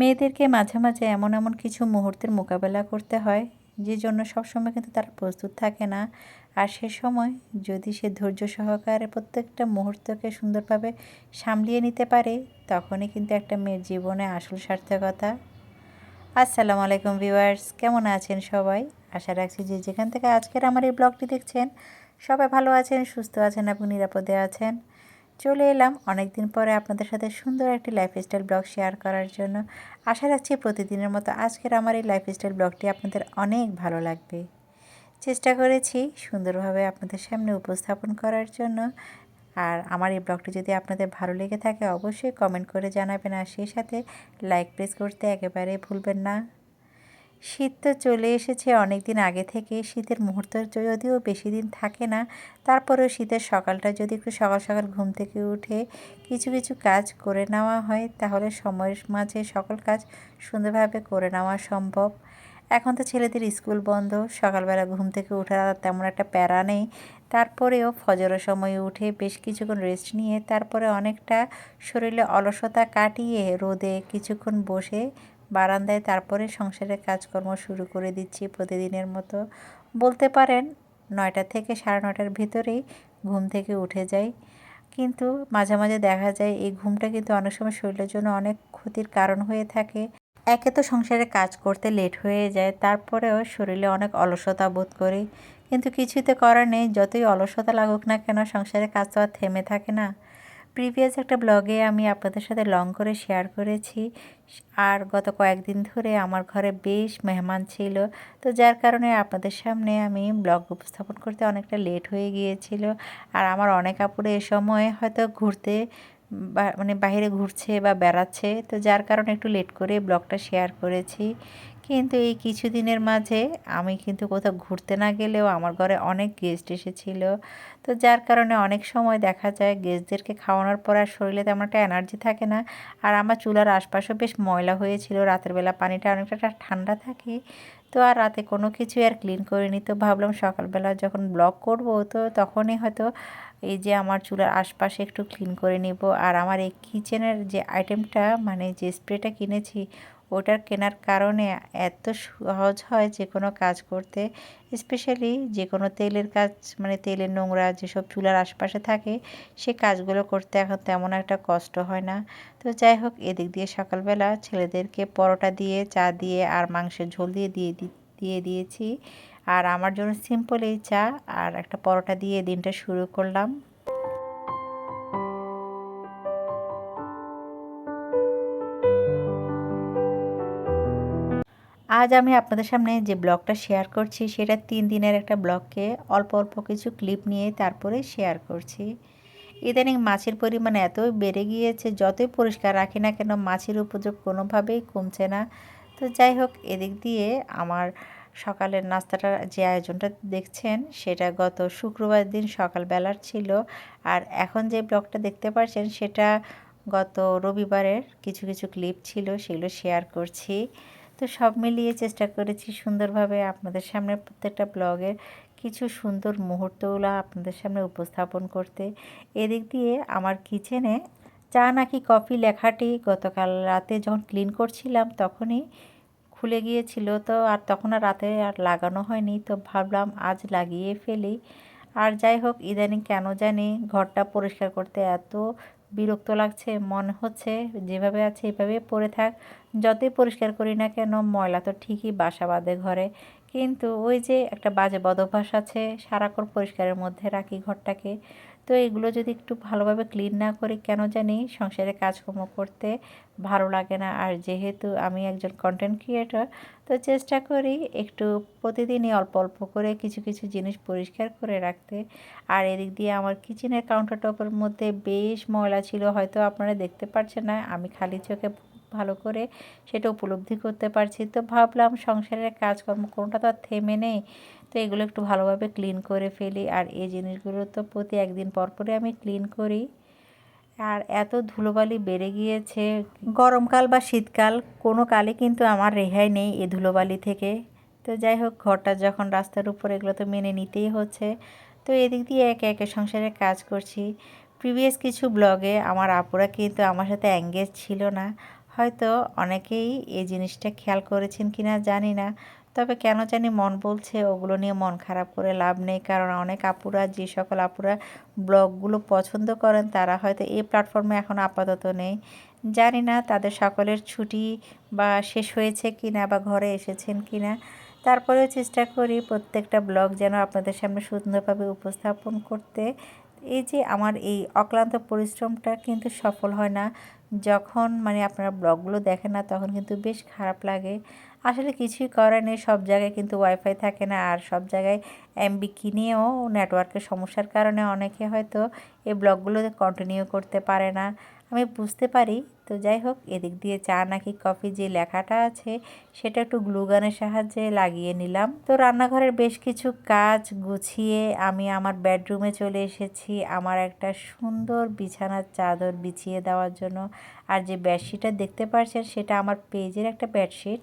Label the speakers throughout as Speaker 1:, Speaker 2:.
Speaker 1: মেয়েদেরকে মাঝে মাঝে এমন এমন কিছু মুহূর্তের মোকাবেলা করতে হয়, যে জন্য সবসময় কিন্তু তারা প্রস্তুত থাকে না। আর সে সময় যদি সে ধৈর্য সহকারে প্রত্যেকটা মুহূর্তকে সুন্দরভাবে সামলিয়ে নিতে পারে, তখনই কিন্তু একটা মেয়ের জীবনে আসল সার্থকতা। আসসালামু আলাইকুম ভিউয়ার্স, কেমন আছেন সবাই? আশা রাখছি যে যেখান থেকে আজকের আমার এই ব্লগটি দেখছেন, সবাই ভালো আছেন, সুস্থ আছেন এবং নিরাপদে আছেন। চলে এলাম অনেক দিন পরে আপনাদের সাথে সুন্দর একটি লাইফস্টাইল ব্লগ শেয়ার করার জন্য। আশা রাখছি প্রতিদিনের মতো আজকের আমার এই লাইফস্টাইল ব্লগটি আপনাদের অনেক ভালো লাগবে। চেষ্টা করেছি সুন্দরভাবে আপনাদের সামনে উপস্থাপন করার জন্য। আর আমার এই ব্লগটি যদি আপনাদের ভালো লেগে থাকে, অবশ্যই কমেন্ট করে জানাবেন। আর সেই সাথে লাইক প্রেস করতে একেবারে ভুলবেন না। শীত তো চলে এসেছে অনেক দিন আগে থেকে শীতের মুহূর্ত যদিও বেশি দিন থাকে না, তারপরেও শীতের সকালটা যদি একটু সকাল সকাল ঘুম থেকে উঠে কিছু কিছু কাজ করে নেওয়া হয়, তাহলে সময়ের মাঝে সকল কাজ সুন্দরভাবে করে নেওয়া সম্ভব। এখন তো ছেলেদের স্কুল বন্ধ, সকালবেলা ঘুম থেকে উঠে তেমন একটা প্যারা নেই। তারপরেও ফজরের সময় উঠে বেশ কিছুক্ষণ রেস্ট নিয়ে, তারপরে অনেকটা শরীরে অলসতা কাটিয়ে রোদে কিছুক্ষণ বসে বারান্দায় তারপরে সংসারের কাজকর্ম শুরু করে দিচ্ছি প্রতিদিনের মতো। বলতে পারেন, নয়টা থেকে সাড়ে নটার ভিতরেই ঘুম থেকে উঠে যাই। কিন্তু মাঝে মাঝে দেখা যায়, এই ঘুমটা কিন্তু অনেক সময় শরীরের জন্য অনেক ক্ষতির কারণ হয়ে থাকে। একে তো সংসারে কাজ করতে লেট হয়ে যায়, তারপরেও শরীরে অনেক অলসতা বোধ করি। কিন্তু কিছুতে করার নেই, যতই অলসতা লাগুক না কেন, সংসারে কাজ তো আর থেমে থাকে না। প্রিভিয়াস একটা ব্লগে আমি আপনাদের সাথে লং করে শেয়ার করেছি। আর গত কয়েকদিন ধরে আমার ঘরে বেশ মেহমান ছিল। তো যার কারণে আপনাদের সামনে আমি ব্লগ উপস্থাপন করতে অনেকটা লেট হয়ে গিয়েছিল। আর আমার অনেক আপুরে এ সময় হয়তো ঘুরতে মানে বাইরে ঘুরছে বা বেড়াচ্ছে। তো যার কারণে একটু লেট করে ব্লগটা শেয়ার করেছি। কিন্তু এই কিছুদিনের মাঝে আমি কিন্তু কোথাও ঘুরতে না গেলেও আমার ঘরে অনেক গেস্ট এসেছিল। তো যার কারণে অনেক সময় দেখা যায় গেস্টদেরকে খাওয়ানোর পর আর শরীরে তেমন একটা এনার্জি থাকে না। আর আমার চুলার আশপাশও বেশ ময়লা হয়েছিল, রাতের বেলা পানিটা অনেকটা ঠান্ডা থাকে। তো আর রাতে কোনো কিছু আর ক্লিন করিনি। তো ভাবলাম সকালবেলা যখন ব্লগ করব, তো তখনই হয়তো এই যে আমার চুলার আশপাশে একটু ক্লিন করে নিব। আর আমার এই কিচেনের যে আইটেমটা মানে যে স্প্রেটা কিনেছি ওটার কেনার কারণে এত সহজ হয় যে কোনো কাজ করতে স্পেশালি যে কোনো তেলের কাজ মানে তেলের নোংরা যেসব চুলার আশপাশে থাকে, সে কাজগুলো করতে এখন তেমন একটা কষ্ট হয় না। তো যাই হোক, এদিক দিয়ে সকালবেলা ছেলেদেরকে পরোটা দিয়ে, চা দিয়ে আর মাংসের ঝোল দিয়ে দিয়ে দিয়ে দিয়েছি। আর আমার জন্য সিম্পল এই চা আর একটা পরোটা দিয়ে দিনটা শুরু করলাম। আজ আমি আপনাদের সামনে যে ব্লগটা শেয়ার করছি, সেটা তিন দিনের একটা ব্লগকে অল্প অল্প কিছু ক্লিপ নিয়ে তারপরে শেয়ার করছি। ইদানিং মাছের পরিমাণ এতই বেড়ে গিয়েছে, যতই পরিষ্কার রাখি না কেন মাছের উপযোগ কোনোভাবেই কমছে না। তো যাই হোক, এদিক দিয়ে আমার সকালের নাস্তাটা যে আয়োজনটা দেখছেন, সেটা গত শুক্রবার দিন সকালবেলার ছিল। আর এখন যে ব্লগটা দেখতে পাচ্ছেন সেটা গত রবিবারের কিছু কিছু ক্লিপ ছিল, সেগুলো শেয়ার করছি। তো সব মিলিয়ে চেষ্টা করেছি সুন্দরভাবে আপনাদের সামনে প্রত্যেকটা ব্লগের কিছু সুন্দর মুহূর্তগুলো আপনাদের সামনে উপস্থাপন করতে। এদিক দিয়ে আমার কিচেনে চা নাকি কফি লেখাটি গতকাল রাতে যখন ক্লিন করছিলাম তখনই খুলে গিয়েছিল, তো আর তখন আর রাতে আর লাগানো হয়নি, তো ভাবলাম আজ লাগিয়ে ফেলি। আর যাই হোক, ইদানিং কেন জানি ঘরটা পরিষ্কার করতে এত বিরক্ত লাগছে, মনে হচ্ছে যেভাবে আছে এভাবে পড়ে থাক, যতই পরিষ্কার করি না কেন, ময়লা তো ঠিকই বাসা বাঁধে ঘরে। কিন্তু ওই যে একটা বাজে বদভ্যাস আছে, সারাক্ষণ পরিষ্কারের মধ্যে রাখি ঘরটাকে। তো এগুলো যদি একটু ভালোভাবে ক্লিন না করি কেন জানি সংসারে কাজকর্ম করতে ভালো লাগে না। আর যেহেতু আমি একজন কন্টেন্ট ক্রিয়েটর তো চেষ্টা করি একটু প্রতিদিনই অল্প অল্প করে কিছু কিছু জিনিস পরিষ্কার করে রাখতে। আর এদিক দিয়ে আমার কিচেনের কাউন্টার টপের মধ্যে বেশ ময়লা ছিল, হয়তো আপনারা দেখতে পাচ্ছেন না, আমি খালি চোখে ভালো করে সেটা উপলব্ধি করতে পারছি। তো ভাবলাম সংসারের কাজকর্ম কোনোটা তো আর থেমে নেই। তো এগুলো একটু ভালোভাবে ক্লিন করে ফেলি। আর এই জিনিসগুলো তো প্রতি একদিন পর পরে আমি ক্লিন করি। আর এত ধুলোবালি বেড়ে গিয়েছে। গরমকাল বা শীতকাল কোনো কালে কিন্তু আমার রেহাই নেই এ ধুলোবালি থেকে। তো যাই হোক, ঘরটা যখন রাস্তার উপর এগুলো তো মেনে নিতেই হচ্ছে। তো এদিক দিয়ে একে একে সংসারের কাজ করছি। প্রিভিয়াস কিছু ব্লগে আমার আপুরা কিন্তু আমার সাথে অ্যাঙ্গেজ ছিল না। হয়তো অনেকেই এই জিনিসটা খেয়াল করেছেন কি না জানি না। তবে কেন জানি মন বলছে, ওগুলো নিয়ে মন খারাপ করে লাভ নেই। কারণ অনেক আপুরা, যে সকল আপুরা ব্লগগুলো পছন্দ করেন, তারা হয়তো এই প্ল্যাটফর্মে এখন আপাতত নেই। জানি না তাদের সকলের ছুটি বা শেষ হয়েছে কি না বা ঘরে এসেছেন কি না তারপরেও চেষ্টা করি প্রত্যেকটা ব্লগ যেন আপনাদের সামনে সুন্দরভাবে উপস্থাপন করতে। এই যে আমার এই অক্লান্ত পরিশ্রমটা কিন্তু সফল হয় না। যখন মানে আপনারা ব্লগগুলো দেখেন না, তখন কিন্তু বেশ খারাপ লাগে। আসলে কিছুই করে নেই, সব জায়গায় কিন্তু ওয়াইফাই থাকে না, আর সব জায়গায় এমবি কিনেও নেটওয়ার্কের সমস্যার কারণে অনেকে হয়তো এই ব্লগগুলো কন্টিনিউ করতে পারে না। আমি বুঝতে পারি। তো যাই হোক, এদিক দিয়ে চা নাকি কফি যে লেখাটা আছে, সেটা একটু গ্লুগানের সাহায্যে লাগিয়ে নিলাম। তো রান্নাঘরের বেশ কিছু কাজ গুছিয়ে আমি আমার বেডরুমে চলে এসেছি আমার একটা সুন্দর বিছানার চাদর বিছিয়ে দেওয়ার জন্য। আর যে বেডশিটটা দেখতে পাচ্ছেন সেটা আমার পেজের একটা বেডশিট।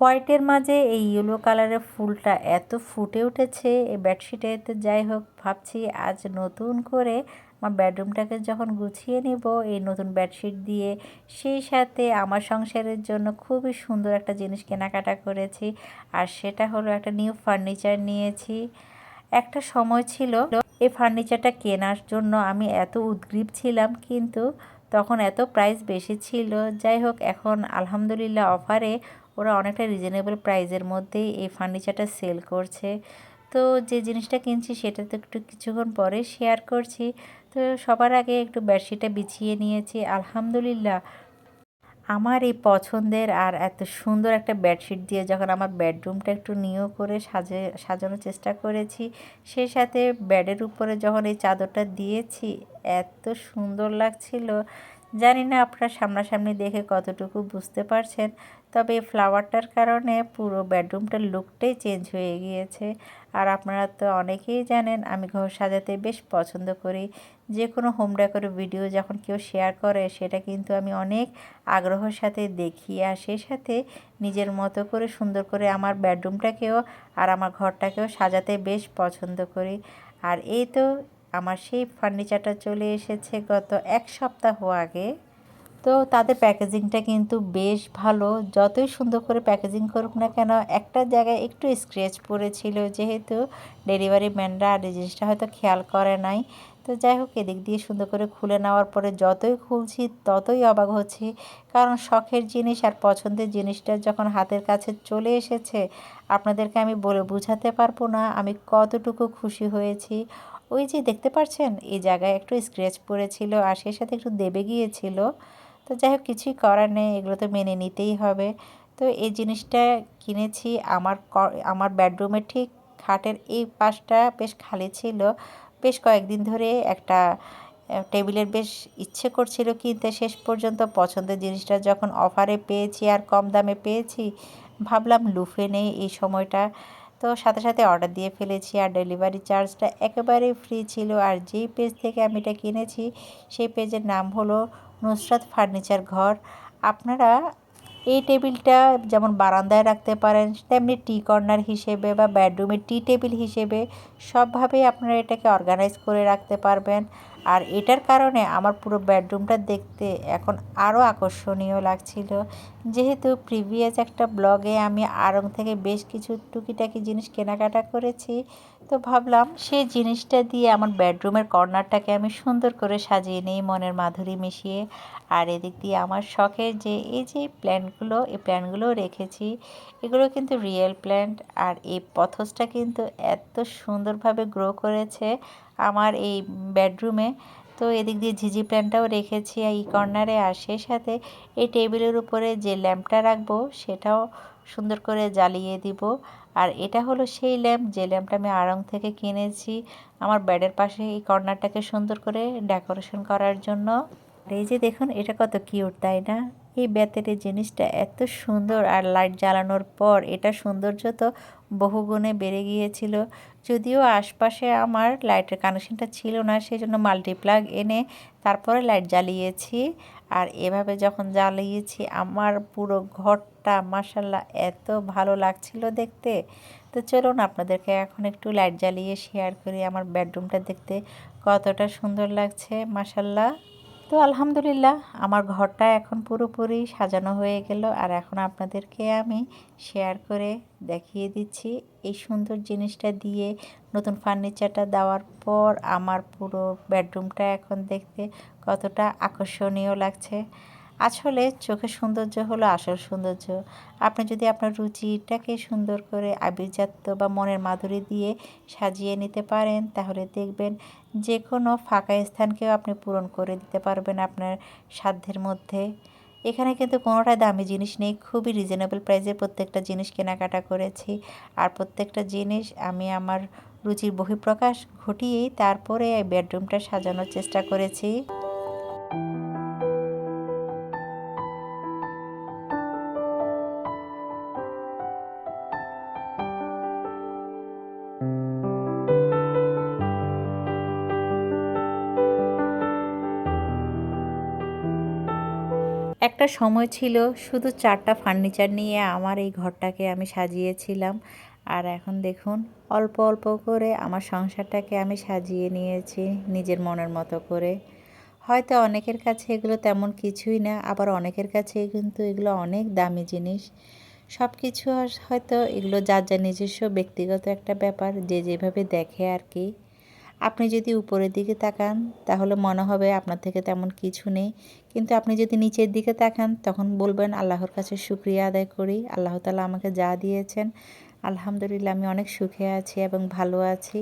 Speaker 1: হোয়াইটের মাঝে এই ইয়েলো কালারের ফুলটা এত ফুটে উঠেছে এই বেডশিটে। তো যাই হোক, ভাবছি আজ নতুন করে আমার বেডরুমটাকে যখন গুছিয়ে নিব, এই নতুন বেডশিট দিয়ে সেই সাথে আমার সংসারের জন্য খুবই সুন্দর একটা জিনিস কেনাকাটা করেছি। আর সেটা হলো একটা নিউ ফার্নিচার নিয়েছি। একটা সময় ছিল, এই ফার্নিচারটা কেনার জন্য আমি এত উদ্গ্রীব ছিলাম, কিন্তু তখন এত প্রাইস বেশি ছিল। যাই হোক, এখন আলহামদুলিল্লাহ অফারে ওরা অনেকটা রিজনেবল প্রাইসের মধ্যেই এই ফার্নিচারটা সেল করছে। তো যে জিনিসটা কিনছি সেটা তো একটু কিছুক্ষণ পরে শেয়ার করছি। তো সবার আগে একটু বেডশিটটা বিছিয়ে নিয়েছি। আলহামদুলিল্লাহ, আমার এই পছন্দের আর এত সুন্দর একটা বেডশিট দিয়ে যখন আমার বেডরুমটা একটু নিয়েও করে সাজে, সাজানোর চেষ্টা করেছি, সেই সাথে বেডের উপরে যখন এই চাদরটা দিয়েছি, এত সুন্দর লাগছিল। জানি না আপনারা সামনাসামনি দেখে কতটুকু বুঝতে পারছেন, তবে এই ফ্লাওয়ারটার কারণে পুরো বেডরুমটার লুকটাই চেঞ্জ হয়ে গিয়েছে। আর আপনারা তো অনেকেই জানেন, আমি ঘর সাজাতে বেশ পছন্দ করি। যে কোনো হোম ডেকোর ভিডিও যখন কেউ শেয়ার করে, সেটা কিন্তু আমি অনেক আগ্রহের সাথে দেখি আর সেই সাথে নিজের মতো করে সুন্দর করে আমার বেডরুমটাকেও আর আমার ঘরটাকেও সাজাতে বেশ পছন্দ করি। আর এই তো আমার সেই ফার্নিচারটা চলে এসেছে গত এক সপ্তাহ আগে। তো তাদের প্যাকেজিংটা কিন্তু বেশ ভালো। যতই সুন্দর করে প্যাকেজিং করুক না কেন, একটা জায়গায় একটু স্ক্র্যাচ পড়েছিল যেহেতু ডেলিভারি ম্যানরা আর জিনিসটা হয়তো খেয়াল করে নাই। তো যাই হোক, এদিক দিয়ে সুন্দর করে খুলে নেওয়ার পরে যতই খুলছি ততই অবাক হচ্ছি। কারণ শখের জিনিস আর পছন্দের জিনিসটা যখন হাতের কাছে চলে এসেছে, আপনাদেরকে আমি বলে বুঝাতে পারব না। আমি কতটুকু খুশি হয়েছি। ওই যে দেখতে পাচ্ছেন এই জায়গায় একটু স্ক্র্যাচ পড়েছিল আর সেই সাথে একটু দেবে গিয়েছিল। তো যাই হোক, কিছুই করার নেই, এগুলো তো মেনে নিতেই হবে। তো এই জিনিসটা কিনেছি, আমার আমার বেডরুমের ঠিক খাটের এই পাশটা বেশ খালি ছিল। বেশ কয়েকদিন ধরে একটা টেবিলের বেশ ইচ্ছে করছিল কিনতে। শেষ পর্যন্ত পছন্দের জিনিসটা যখন অফারে পেয়েছি আর কম দামে পেয়েছি, ভাবলাম লুফে নেই এই সময়টা। তো সাথে সাথে অর্ডার দিয়ে ফেলেছি আর ডেলিভারি চার্জটা একেবারে ফ্রি ছিল। আর যেই পেজ থেকে আমি এটা কিনেছি, সেই পেজের নাম হলো নুসরাত ফার্নিচার ঘর। আপনারা এই টেবিলটা যেমন বারান্দায় রাখতে পারেন, তেমনি টি কর্নার হিসেবে বা বেডরুমের টি টেবিল হিসেবে সবভাবেই আপনারা এটাকে অর্গানাইজ করে রাখতে পারবেন। আর এটার কারণে আমার পুরো বেডরুমটা দেখতে এখন আরও আকর্ষণীয় লাগছিল। যেহেতু প্রিভিয়াস একটা ব্লগে আমি আড়ং থেকে বেশ কিছু টুকিটাকি জিনিস কেনাকাটা করেছি তো ভাবলাম সেই জিনিসটা দিয়ে আমার বেডরুমের কর্নারটাকে আমি সুন্দর করে সাজিয়ে নিই মনের মাধুরী মিশিয়ে। আর এদিক দিয়ে আমার শখের যে এই যে প্ল্যান্টগুলো এই প্ল্যান্টগুলো রেখেছি, এগুলো কিন্তু রিয়েল প্ল্যান্ট আর এই পথসটা কিন্তু এত সুন্দরভাবে গ্রো করেছে আমার এই বেডরুমে তো এদিক দিয়ে ঝিঝি প্ল্যান্টটাও রেখেছি এই কর্নারে আর সেই সাথে এই টেবিলের উপরে যে ল্যাম্পটা রাখব সেটাও সুন্দর করে জ্বালিয়ে দিব। আর এটা হলো সেই ল্যাম্প, যে ল্যাম্পটা আমি আড়ং থেকে কিনেছি আমার ব্যাডের পাশে এই কর্নারটাকে সুন্দর করে ডেকোরেশন করার জন্য। এই যে দেখুন, এটা কত কিউট, তাই না? এই বেতের জিনিসটা এত সুন্দর আর লাইট জ্বালানোর পর এটা সৌন্দর্য তো বহুগুণে বেড়ে গিয়েছিল। যদিও আশপাশে আমার লাইটের কানেকশনটা ছিল না সেই জন্য মাল্টিপ্লাগ এনে তারপরে লাইট জ্বালিয়েছি। আর এভাবে যখন জ্বালিয়েছি, আমার পুরো ঘরটা মাসাল্লাহ এত ভালো লাগছিল দেখতে। তো চলুন আপনাদেরকে এখন একটু লাইট জ্বালিয়ে শেয়ার করি আমার বেডরুমটা দেখতে। কতটা সুন্দর লাগছে মাসাল্লাহ তো আলহামদুলিল্লাহ, আমার ঘরটা এখন পুরোপুরি সাজানো হয়ে গেল। আর এখন আপনাদেরকে আমি শেয়ার করে দেখিয়ে দিচ্ছি এই সুন্দর জিনিসটা দিয়ে। নতুন ফার্নিচারটা দেওয়ার পর আমার পুরো বেডরুমটা এখন দেখতে কতটা আকর্ষণীয় লাগছে। আসলে চোখের সৌন্দর্য হলো আসল সৌন্দর্য। আপনি যদি আপনার রুচিটাকে সুন্দর করে আবির্জাত বা মনের মাধুরী দিয়ে সাজিয়ে নিতে পারেন, তাহলে দেখবেন যে কোনো ফাঁকা স্থানকেও আপনি পূরণ করে দিতে পারবেন আপনার সাধ্যের মধ্যে। এখানে কিন্তু কোনোটাই দামি জিনিস নেই, খুবই রিজনেবল প্রাইসে প্রত্যেকটা জিনিস কেনাকাটা করেছি। আর প্রত্যেকটা জিনিস আমি আমার রুচির বহিঃপ্রকাশ ঘটিয়েই তারপরে এই বেডরুমটা সাজানোর চেষ্টা করেছি। একটা সময় ছিল, শুধু চারটা ফার্নিচার নিয়ে আমার এই ঘরটাকে আমি সাজিয়েছিলাম। আর এখন দেখুন, অল্প অল্প করে আমার সংসারটাকে আমি সাজিয়ে নিয়েছি নিজের মনের মতো করে। হয়তো অনেকের কাছে এগুলো তেমন কিছুই না, আবার অনেকের কাছে কিন্তু এগুলো অনেক দামি জিনিস। সব কিছু হয়তো এগুলো যার যা নিজস্ব ব্যক্তিগত একটা ব্যাপার, যে যেভাবে দেখে আর কি। আপনি যদি উপরের দিকে তাকান, তাহলে মনে হবে আপনার থেকে তেমন কিছু নেই। কিন্তু আপনি যদি নিচের দিকে তাকান, তখন বলবেন, আল্লাহর কাছে শুক্রিয়া আদায় করি। আল্লাহ তালা আমাকে যা দিয়েছেন, আলহামদুলিল্লাহ আমি অনেক সুখে আছি এবং ভালো আছি।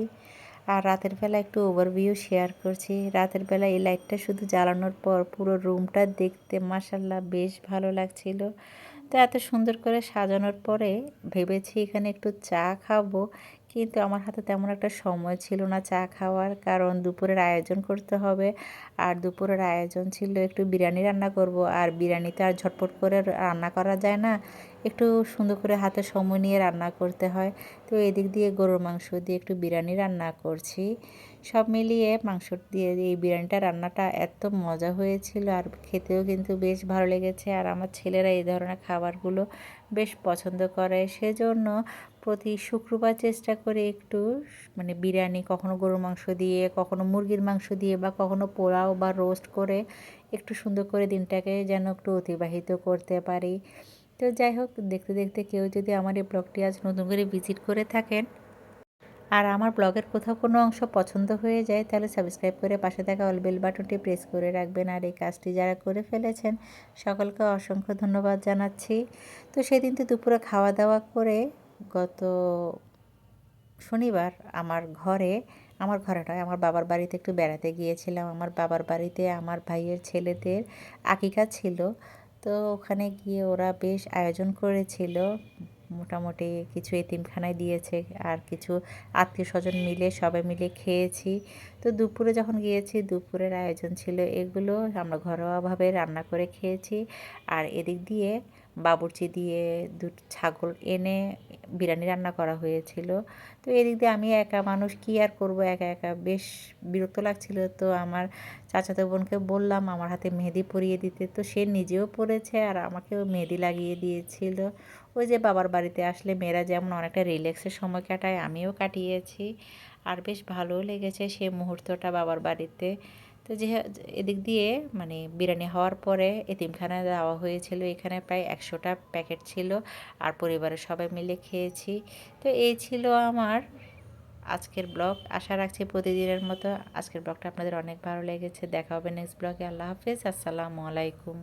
Speaker 1: আর রাতের বেলা একটু ওভারভিউ শেয়ার করছি। রাতের বেলা এই লাইটটা শুধু জ্বালানোর পর পুরো রুমটা দেখতে মাসাল্লাহ বেশ ভালো লাগছিল। তো এত সুন্দর করে সাজানোর পরে ভেবেছি এখানে একটু চা খাব। কিন্তু আমার হাতে তেমন একটা সময় ছিল না চা খাওয়ার। কারণ দুপুরের আয়োজন করতে হবে। আর দুপুরের আয়োজন ছিল একটু বিরিয়ানি রান্না করব। আর বিরিয়ানিতে আর ঝটপট করে রান্না করা যায় না। একটু সুন্দর করে হাতে সময় নিয়ে রান্না করতে হয়। তো এদিক দিয়ে গরুর মাংস দিয়ে একটু বিরিয়ানি রান্না করছি। সব মিলিয়ে মাংস দিয়ে এই বিরিয়ানিটা রান্নাটা এত মজা হয়েছিল। আর খেতেও কিন্তু বেশ ভালো লেগেছে। আর আমার ছেলেরা এই ধরনের খাবারগুলো বেশ পছন্দ করে। সেজন্য প্রতি শুক্রবার চেষ্টা করে একটু মানে বিরিয়ানি কখনো গরুর মাংস দিয়ে, কখনো মুরগির মাংস দিয়ে বা কখনো পোলাও বা রোস্ট করে একটু সুন্দর করে দিনটাকে যেন একটু অতিবাহিত করতে পারি। তো যাই হোক, দেখতে দেখতে কেউ যদি আমার এই ব্লগটি আজ নতুন করে ভিজিট করে থাকেন আর আমার ব্লগের কোথাও কোনো অংশ পছন্দ হয়ে যায়, তাহলে সাবস্ক্রাইব করে পাশে থাকা অল বেল বাটনটি প্রেস করে রাখবেন আর এই কাজটি যারা করে ফেলেছেন, সকলকে অসংখ্য ধন্যবাদ জানাচ্ছি। তো সেদিন তো দুপুরে খাওয়া দাওয়া করে গত শনিবার আমার ঘরে আমার ঘরে নয়, আমার বাবার বাড়িতে একটু বেড়াতে গিয়েছিলাম। আমার বাবার বাড়িতে আমার ভাইয়ের ছেলেদের আকিকা ছিল। তো ওখানে গিয়ে ওরা বেশ আয়োজন করেছিল। মোটামুটি কিছু এতিমখানায় দিয়েছে আর কিছু আত্মীয় স্বজন মিলে সবাই মিলে খেয়েছি। তো দুপুরে যখন গিয়েছি, দুপুরের আয়োজন ছিল এগুলো। আমরা ঘরোয়াভাবে রান্না করে খেয়েছি। আর এদিক দিয়ে বাবুর্চি দিয়ে দুটো ছাগল এনে বিরিয়ানি রান্না করা হয়েছিল। তো এদিক দিয়ে আমি একা মানুষ কী আর করব? একা একা বেশ বিরক্ত লাগছিল। তো আমার চাচাতো বোনকে বললাম, আমার হাতে মেহেদি পরিয়ে দিতে। তো সে নিজেও পরেছে আর আমাকেও মেহেদি লাগিয়ে দিয়েছিল। ওই যে বাবার বাড়িতে আসলে মেয়েরা যেমন অনেকটা রিল্যাক্সের সময় কাটায়, আমিও কাটিয়েছি। আর বেশ ভালোও লেগেছে সে মুহূর্তটা বাবার বাড়িতে। তো যে এদিক দিয়ে মানে বিরিয়ানি হওয়ার পরে এতিমখানায় দেওয়া হয়েছিল। এখানে প্রায় একশোটা প্যাকেট ছিল আর পরিবারের সবাই মিলে খেয়েছি। তো এই ছিল আমার আজকের ব্লগ। আশা রাখছি প্রতিদিনের মতো আজকের ব্লগটা আপনাদের অনেক ভালো লেগেছে। দেখা হবে নেক্সট ব্লগে। আল্লাহ হাফেজ। আসসালামু আলাইকুম।